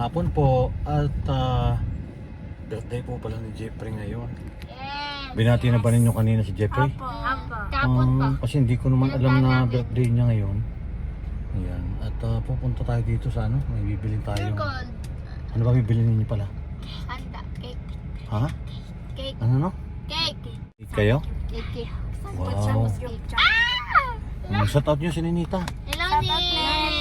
hapon po at ah, birthday po pala ni Jeffrey ngayon. Yes. Binati na ba ninyo kanina si Jeffrey? Apo. Pa. Um, kasi hindi ko naman alam na birthday niya ngayon. Ayan. At ah, pupunta tayo dito sa ano, may bibilin tayo. Ano ba bibilin ninyo pala? Handa. Cake. Ha? Cake. Ano no? Cake. Kayo? Cake. Wow. Ah! Shout out nyo si Ninita. Hello, Nit.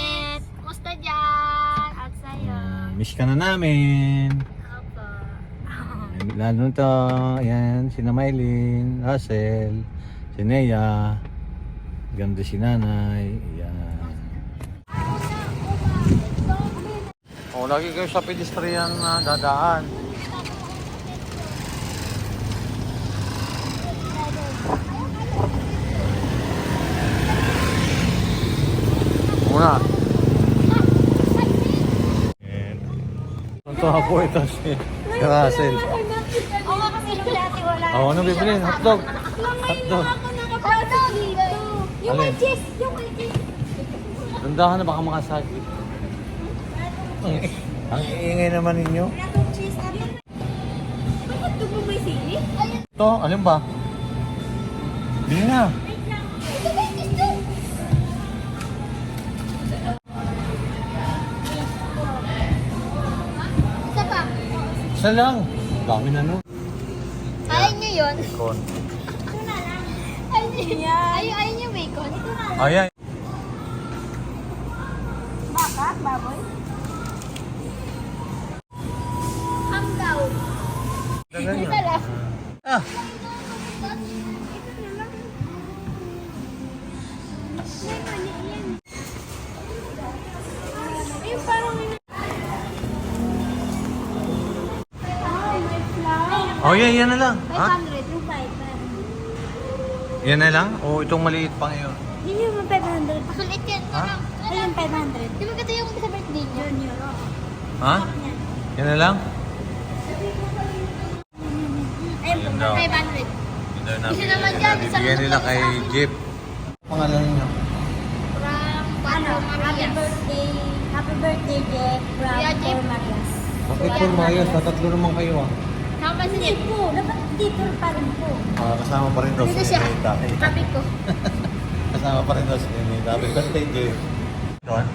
Miss ka na namin. Opo. Lalo to, ayan, si Maylin, Russell, si Nea, ganda si Nanay, ayan. Oh, lagi kayo sa pedestrian na dadaan. Una. Nagka-4 kasi. Karasin. Oo nga kasi nung dati wala. Oo, ano bibili? Hotdog. Hotdog. Hotdog. Yung may cheese. Yung may cheese. Dandahan na baka makasagi. Ang iingay naman ninyo. Bakit doon mo may? Ito, alin ba? Bili na. Isa lang. Dami na nun. Ayaw niyo yun? Kon. Ito na lang. Ayaw niyo yan. Ayaw, ayaw niyo bacon? Ito na lang. Ayan. Baka? Baboy? Oh yeah, yan na lang. Ha? 500 yung 5. Yan na lang? O itong maliit pa ngayon? Yun yung 500. Masulit yan. Ha? Ayun, 500. Di ba kasi yung sa birthday niyo? Junior. Ha? Yan na lang? Ayun, daw. 500. Ito na. Isa naman Bibigyan naman nila kay. Jeep. Pangalan niyo? From Ano, Pato happy Marias. birthday, happy birthday, Jeff, from. Paul Marias. Bakit po Mayas? Tatatlo naman kayo ah. Tama si Hindi po, dapat dito pa rin po. Ah, kasama pa rin daw Dito si siya. Ninita. Tabi ko. Kasama pa rin daw si Ninita. Happy birthday, Jeep. Doon?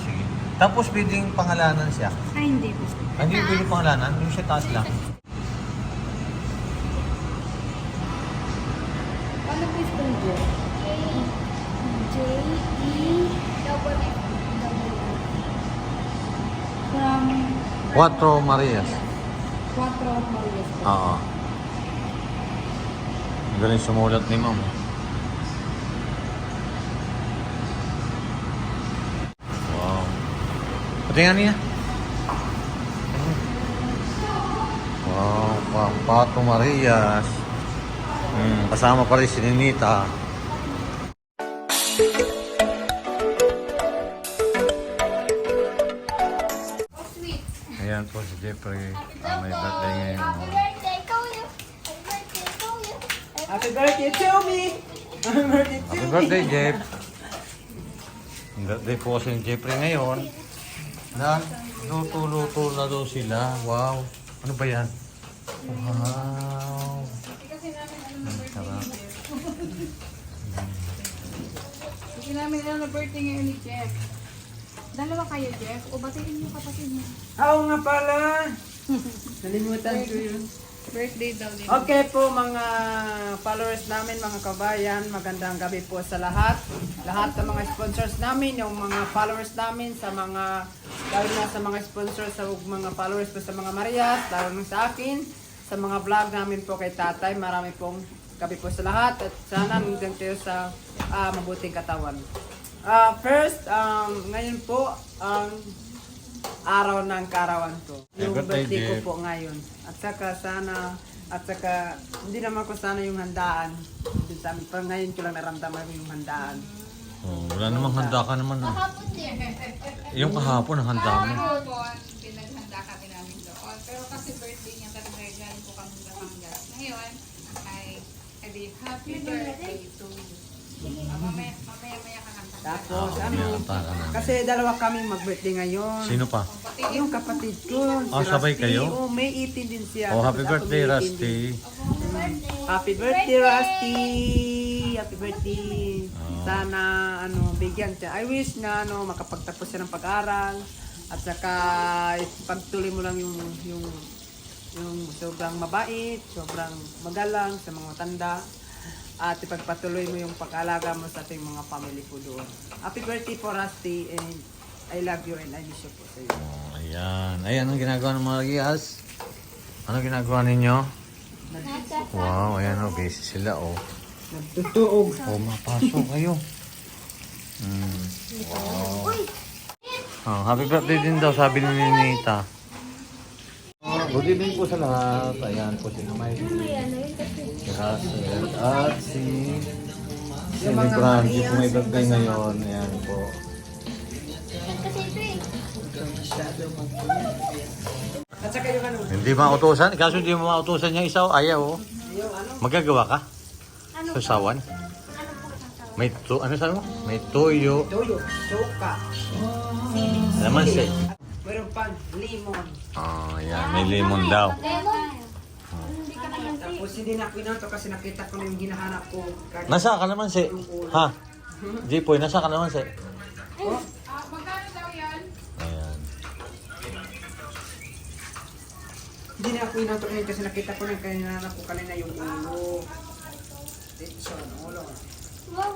Sige. Tapos pwedeng pangalanan siya. Ay, hindi po. Ah, Hindi pwedeng pangalanan. Yung siya taas lang. Ano po yung Jeff? J-E Double F. from Cuatro Marias. Cuatro Marias. Oo. Ang Galing sumulat ni. Wow. Patingnan niya. Wow, wow. Pato Marias. Kasama pa rin si Ninita. Ayan po si Jeffrey. Ah, may birthday ngayon. Happy birthday, yun. Happy birthday, ikaw yun. Happy birthday to me! Happy birthday to Happy me! birthday, Jeff! Ang birthday po kasi ni Jeffrey ngayon. Na, luto-luto na daw sila. Wow! Ano ba yan? Wow! Ang sarap. Kasi namin na birthday ngayon ni Jeff. Dalawa kayo, Jeff. O batiin mo kapatid mo. Oo nga pala! Nalimutan ko yun. Birthday daw din. Okay po mga followers namin, mga kabayan, magandang gabi po sa lahat. Lahat ng mga sponsors namin, yung mga followers namin, sa mga, lalo na sa mga sponsors, sa mga followers po sa mga Marias, lalo na sa akin, sa mga vlog namin po kay tatay, marami pong gabi po sa lahat at sana nandun kayo sa ah, mabuting katawan. Ah, first, um, ngayon po, ang araw ng karawan ko. Yung birthday, birthday ko po ngayon. At saka sana, at saka, hindi naman ko sana yung handaan. Pero ngayon ko lang naramdaman yung handaan. Oh, wala namang handa ka naman. ah. Kahapon din. Yung kahapon ang handa mo. Kahapon, pinaghanda kami namin doon. Pero kasi birthday niya talaga galing po kami sa Batangas. Ngayon, ay, edi, happy birthday to you. Ah, mamaya, Tapos Ah, ano, pinakanta ka namin. kasi dalawa kaming mag-birthday ngayon. Sino pa? Yung kapatid ko, si Ah, sabay Rusty. kayo? Oh, May 18 din siya. Oh, Tapos happy ako birthday, May 18 Rusty. din. Happy birthday, Rusty! Happy birthday! Ah. Sana, ano, bigyan siya. I wish na, ano, makapagtapos siya ng pag-aral. At saka, pagtuloy mo lang yung, yung, yung sobrang mabait, sobrang magalang sa mga tanda. At ipagpatuloy mo yung pag-alaga mo sa ating mga family po doon. Happy birthday po, Rusty, and I love you and I miss you po sa iyo. Oh, ayan. Ayan ang ginagawa ng mga gias. Ano ginagawa ninyo? Wow, ayan oh, busy sila oh. Nagtutuog. Oh, mapasok kayo. Mm. Wow. Oh, happy birthday din daw, sabi ni Ninita. Oh, good evening po sa lahat. Ayan po si May. Si Hazel at si Lebron. Di po may birthday ngayon. Ayan po. At saka yung ano, Hindi mautusan. Kaso hindi mo mautusan yung isa. Ayaw oh. ano, Magagawa ka? Ano? Susawan? May to, ano sabi mo? May toyo. toyo, suka, Naman si. meron pa lemon. Oh, ayan. May lemon daw. Lemon. Tapos hindi na kwinanto kasi nakita ko na yung hinahanap ko. Kag- Nasa ka naman si? Ha? Jipoy, nasa ka naman si? Oh, Ah, magkano daw yan? Ayan. hindi na kwinanto ngayon kasi nakita ko na yung hinahanap ko kanina yung ulo. Tension, ulo. Wow.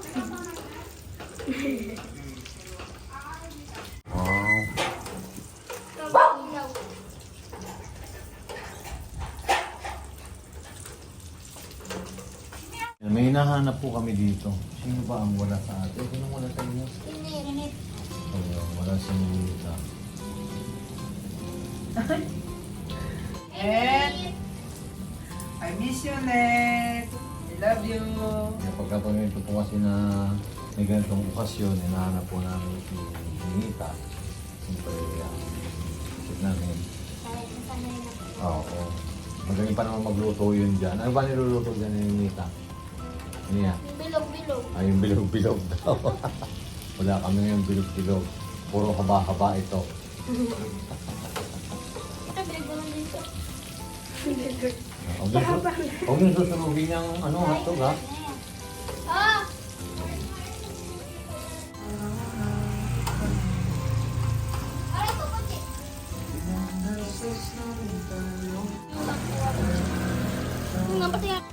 Wow. Ilaw. May hinahanap po kami dito. Sino ba ang wala sa atin? Sino wala sa inyo? Init. Ayun, wala si Nita. Net! I miss you, Net! I love you! Kaya pagkapanito po kasi na may ganitong okasyon, hinahanap po namin si Nita. Siyempre, ang isip namin. Oo. Magaling pa naman magluto yun dyan. Ano ba niluluto dyan ni Nita? Niya. Yung bilog-bilog. Ay, yung bilog-bilog daw. Wala kami yung bilog-bilog. Puro haba-haba ito. Dito. Huwag nyo susunugin yung ano, hotdog ha. Ah!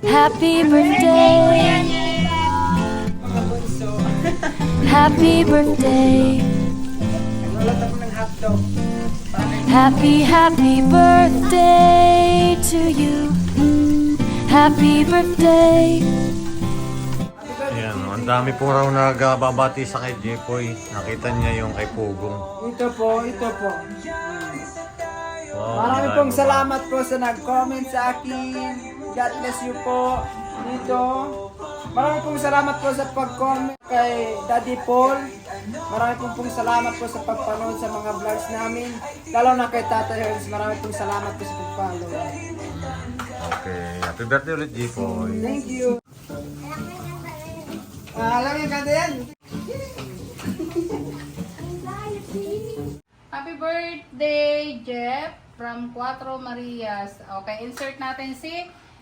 Happy birthday, happy birthday, happy, happy birthday to you. Happy birthday. Ayan, ang dami po raw nagbabati sa kay Jepoy. Nakita niya yung kay Pugong. Ito po, ito po. Wow, Marami pong po. salamat po sa nag-comment sa akin. God bless you po. Dito. Marami pong salamat po sa pag-comment kay Daddy Paul. Marami pong pong salamat po sa pagpanood sa mga vlogs namin. Lalo na kay Tata Herms. Marami pong salamat po sa pag-follow. Okay, happy birthday ulit Jepoy. Thank you. Ah, alam niyo kanta yan? Happy birthday, Jeff, from Cuatro Marias. Okay, insert natin si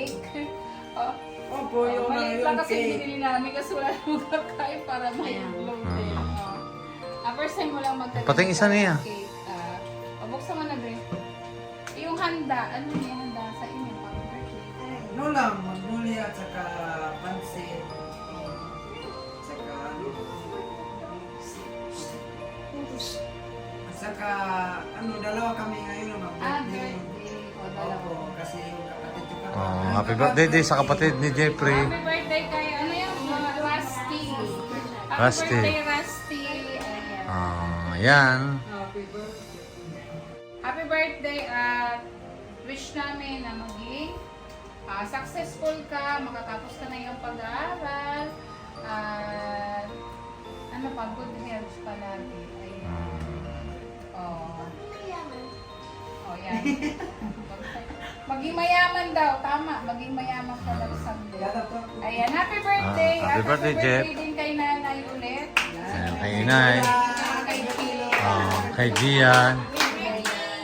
makapag-take? oh, Opo, oh, yung mga maliit yung lang kasi cake. binili namin kasi wala namang kakain para may Ayan. load din. Oh. Ah, first time mo lang magtagal. Pati yung isa niya. Cake. Ah, pabuksan mo na, Dre. Yung handa, ano yung handa sa inyo? Parang birthday. Ano lang, magmuli at saka pansit. Saka ano. At saka ano, dalawa kami ngayon Ah, mag-birthday. birthday. O, Opo, dalawa. kasi yung kapatid. Oh, happy birthday din sa kapatid ni Jeffrey. Happy birthday kay, ano yung mga Rusty. Happy Rusty. birthday, Rusty. Ayan. Ah, yan. Happy birthday. Happy birthday at wish namin na maging ah, successful ka, makatapos ka na iyong pag-aaral, at ano pa, good health palagi. Ayan. Oh. Oh, yan. maging mayaman daw, tama. Maging mayaman ka daw someday. Po. Ayan, happy birthday. Ah, happy birthday, Jeff. din kay nanay ulit. Ayan, kay Inay. Ah, kay Phil. Ah, kay Gian.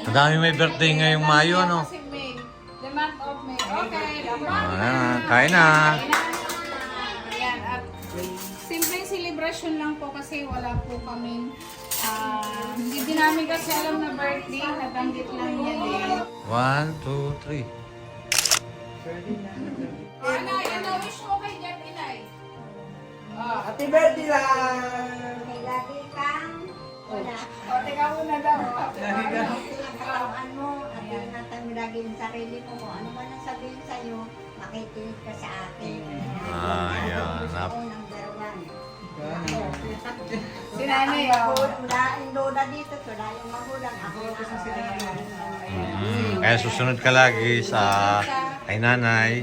Ang dami may birthday ngayong Mayo, ano? Kasi May. The month of May. Okay. Ah, kain na. Ayan. At simpleng celebration lang po kasi wala po kami ah, hindi din namin kasi alam na birthday. Nabanggit lang niya din. One, two, three. Oh, ano, ano wish mo kay Jeff Inay? Oh. Happy birthday lang! May lagi kang wala. O, teka muna daw. Lagi ka. Pinagkaroon mo at ingatan mo lagi yung sarili mo. Kung ano man ang sabihin sa'yo, makikinig ka sa akin. Ah, yan. Nap-. Si nanay, yung lola dito, wala yung magulang. Ako na Mm, kaya susunod ka lagi sa kay nanay.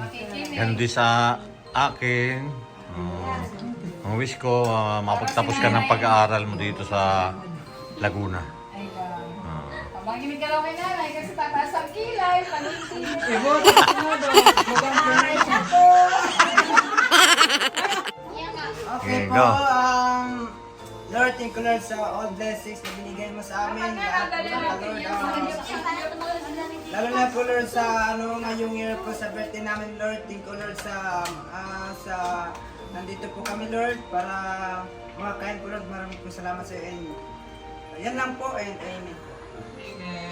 Ganun din sa akin. Oh, ang wish ko, ah, mapagtapos ka ng pag-aaral mo dito sa Laguna. Ayan. Ah. Makinig ka raw kay nanay kasi tataas ang kilay, paningin. Okay Okay, po, go. um, Lord, thank you Lord sa all blessings na binigay mo sa amin. Lahat po sa Lord, ah, Lalo na po Lord sa ano ngayong year po sa birthday namin Lord. Thank you Lord sa ah, sa nandito po kami Lord para makakain po Lord. Maraming po salamat sa iyo. And, yan lang po and amen.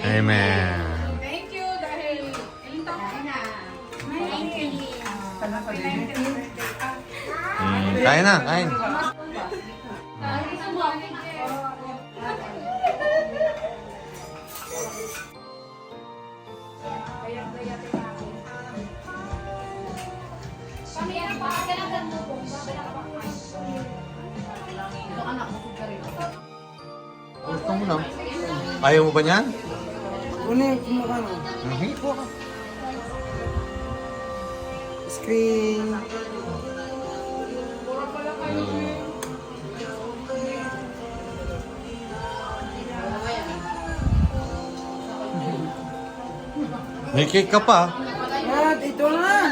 Amen. Thank you dahil ilang taon ka na? Mm, kain na, kain. Dahil sa morning Kami ang pakagalagan mo kung babala ka Gusto mo lang. Ayaw mo ba niyan? Kunin mo ano? Mhm. Screen. May cake ka pa. At ito na.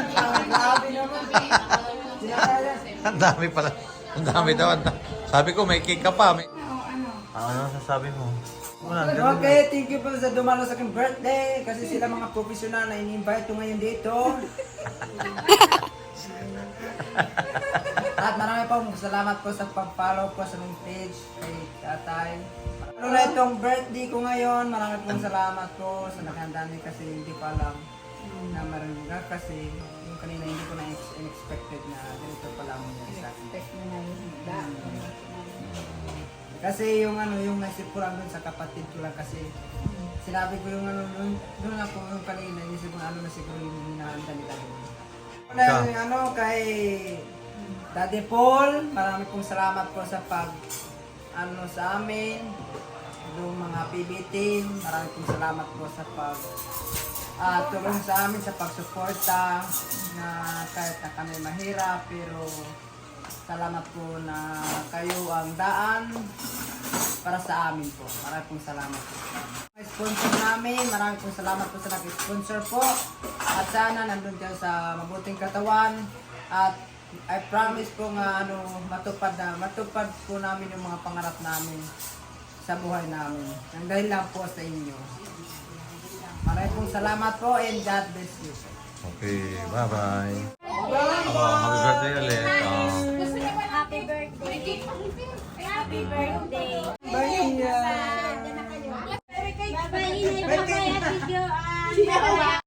Ang dami pala. Ang dami daw. Ang da- Sabi ko, may cake ka pa. May... Ano sasabi mo? Wala. Okay, thank you po sa dumalo sa aking birthday kasi sila mga profesional na ini-invite ko ngayon dito. At marami po salamat po sa pag-follow po sa mga page kay tatay. Ano na itong birthday ko ngayon, marami pong salamat po sa nakahanda niyo kasi hindi ko alam na meron kasi yung kanina hindi ko na expected na ganito pala mo sa akin. Kasi yung ano, yung naisip ko lang dun sa kapatid ko lang kasi sinabi ko yung ano, dun, dun ako yung kanina, inisip ko ano na siguro yung hinahanda nila dun. Yung ano, kay Daddy Paul, marami pong salamat po sa pag ano sa amin, yung mga PB team, marami pong salamat po sa pag ah, tulong sa amin sa pagsuporta na kahit na kami mahirap pero Salamat po na kayo ang daan para sa amin po. Maraming pong salamat po. Mga sponsor namin, maraming pong salamat po sa nag-sponsor po. At sana nandun kayo sa mabuting katawan. At I promise po nga ano, matupad na, matupad po namin yung mga pangarap namin sa buhay namin. Nang dahil lang po sa inyo. Maraming pong salamat po and God bless you. Okay, bye-bye. Oh, happy birthday ulit. Oh. Happy birthday. Happy birthday. Bye-bye.